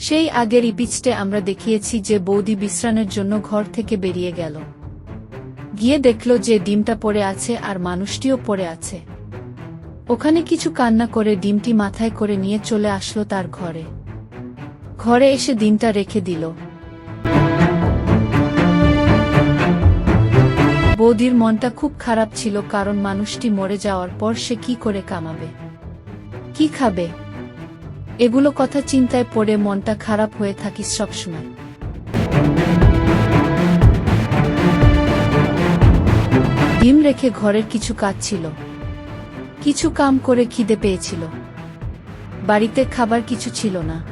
সেই আগের ইপিচটে আমরা দেখিয়েছি যে বৌদি বিশ্রামের জন্য ঘর থেকে বেরিয়ে গেল। গিয়ে দেখল যে ডিমটা পড়ে আছে আর মানুষটিও পড়ে আছে। ওখানে কিছু কান্না করে ডিমটি মাথায় করে নিয়ে চলে আসলো তার ঘরে। ঘরে এসে ডিমটা রেখে দিল। বৌদির মনটা খুব খারাপ ছিল কারণ মানুষটি মরে যাওয়ার পর সে কি করে কামাবে? কি খাবে? এগুলো কথা চিন্তায় পড়ে মনটা খারাপ হয়ে থাকিস সবসময়। ডিম রেখে ঘরের কিছু কাজ ছিল। কিছু কাম করে খিদে পেয়েছিল। বাড়িতে খাবার কিছু ছিল না।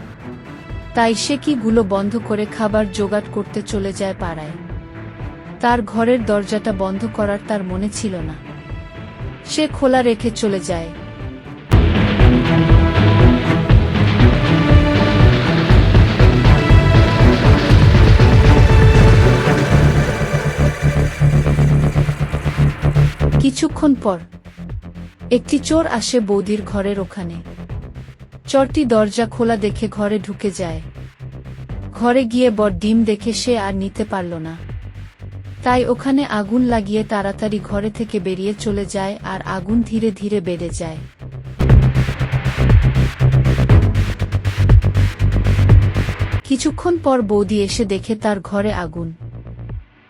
তাই সে কি গুলো বন্ধ করে খাবার জোগাড় করতে চলে যায় পাড়ায়। তার ঘরের দরজাটা বন্ধ করার তার মনে ছিল না। সে খোলা রেখে চলে যায়। কিছুক্ষণ পর, একটি চোর আসে বৌদির ঘরের ওখানে। চরটি দরজা খোলা দেখে ঘরে ঢুকে যায়। ঘরে গিয়ে বর ডিম দেখে সে আর নিতে পারল না। তাই ওখানে আগুন লাগিয়ে তাড়াতাড়ি ঘরে থেকে বেরিয়ে চলে যায় আর আগুন ধীরে ধীরে বেড়ে যায়। কিছুক্ষণ পর বৌদি এসে দেখে তার ঘরে আগুন।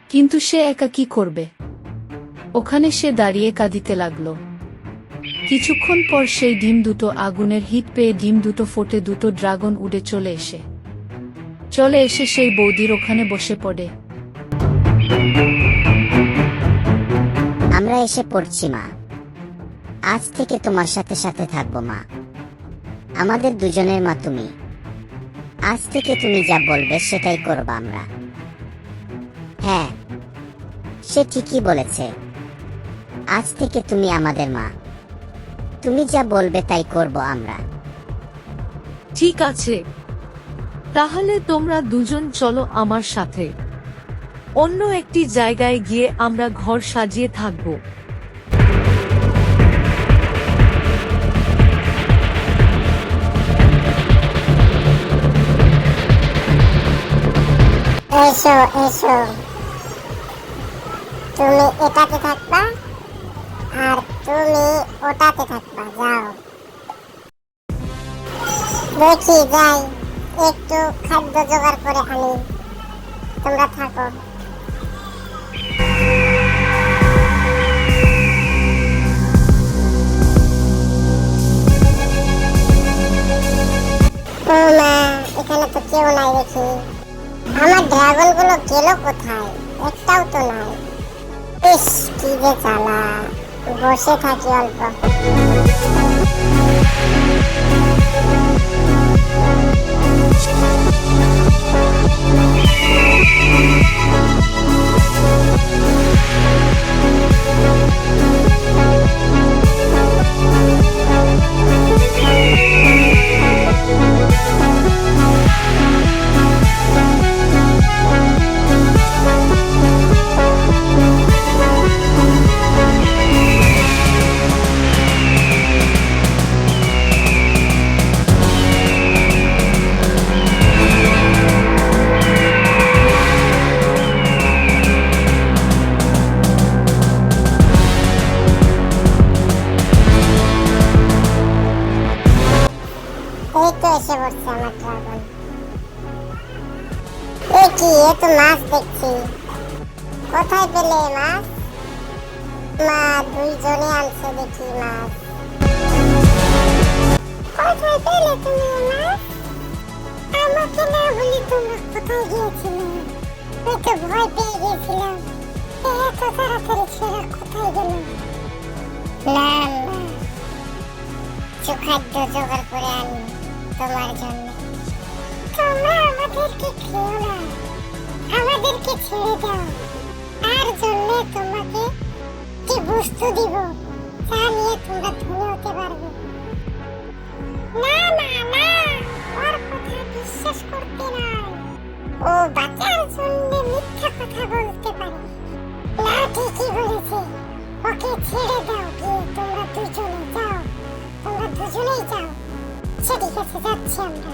কিন্তু সে একা কি করবে? ওখানে সে দাঁড়িয়ে কাঁদিতে লাগল। কিছুক্ষণ পর সেই ডিম দুটো আগুনের হিট পেয়ে ডিম দুটো ফোটে দুটো ড্রাগন উড়ে চলে এসে। চলে এসে সেই বৌদির ওখানে বসে পড়ে। আমরা এসে পড়ছি, মা। আজ থেকে তোমার সাথে সাথে থাকব, মা। আমাদের দুজনের মা তুমি। আজ থেকে তুমি যা বলবে সেটাই করব আমরা। হ্যাঁ সে ঠিকই বলেছে। আজ থেকে তুমি আমাদের মা। তুমি যা বলবে তাই করব আমরা। ঠিক আছে। তাহলে তোমরা দুজন চলো আমার সাথে। অন্য একটি জায়গায় গিয়ে আমরা ঘর সাজিয়ে থাকব। এসো এসো। তুমি এটাতে থাকবা? আর তুমি ওটাতে থাকবা, যাও। দেখি, যাই। একটু খাদ্য জোগাড় করে আনি। তোমরা থাকো। ও আমারগুলো কোথায়? একটাও তো নাই। কি যে জ্বালা। বসে থাকি অল্প। এই তো এসে পড়ছে আমার ড্রাগন এ কি, এ তো মাছ দেখছি। কোথায় পেলে মাছ? মা, দুইজনে আনছে দেখি মাছ। কোথায় পেলে তুমি মাছ? আমাকে না বলি তোমরা কোথায় গিয়েছিলে। আমি তো ভয় পেয়ে গিয়েছিলাম। এত তাড়াতাড়ি ছেড়ে কোথায় গেল? না না। কিছু খাদ্য জোগাড় করে আনি। তোমার জন্য তোমরা আমাদেরকে খেও না আমাদেরকে ছেড়ে দাও তার জন্য তোমাকে কি বস্তু দিব যা নিয়ে তোমরা ধনী হতে পারবে। না না না যাচ্ছি আমরা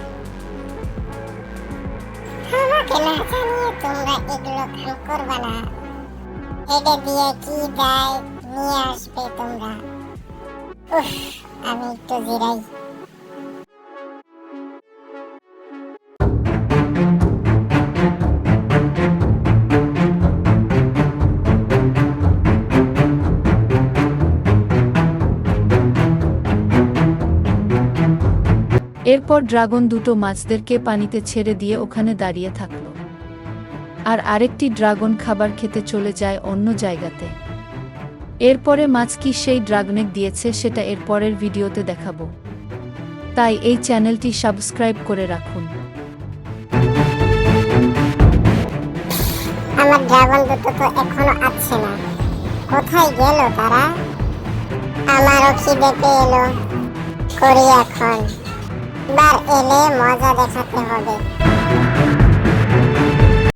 আমাকে না জানিয়ে তোমরা এগুলো খাম করবা না। হেডে দিয়ে কি দেয় নিয়ে আসবে তোমরা? উফ, আমি একটু জিরাই। এরপর ড্রাগন দুটো মাছদেরকে পানিতে ছেড়ে দিয়ে ওখানে দাঁড়িয়ে থাকল। আর আরেকটি ড্রাগন খাবার খেতে চলে যায় অন্য জায়গাতে। এরপরে মাছ কি সেই ড্রাগনেক দিয়েছে সেটা এর পরের ভিডিওতে দেখাবো। তাই এই চ্যানেলটি সাবস্ক্রাইব করে রাখুন। আমার ড্রাগন দুটো তো এখনও না। কোথায় গেল তারা? আমারও এলো। করি এখন। বার এলে মজা দেখাতে হবে।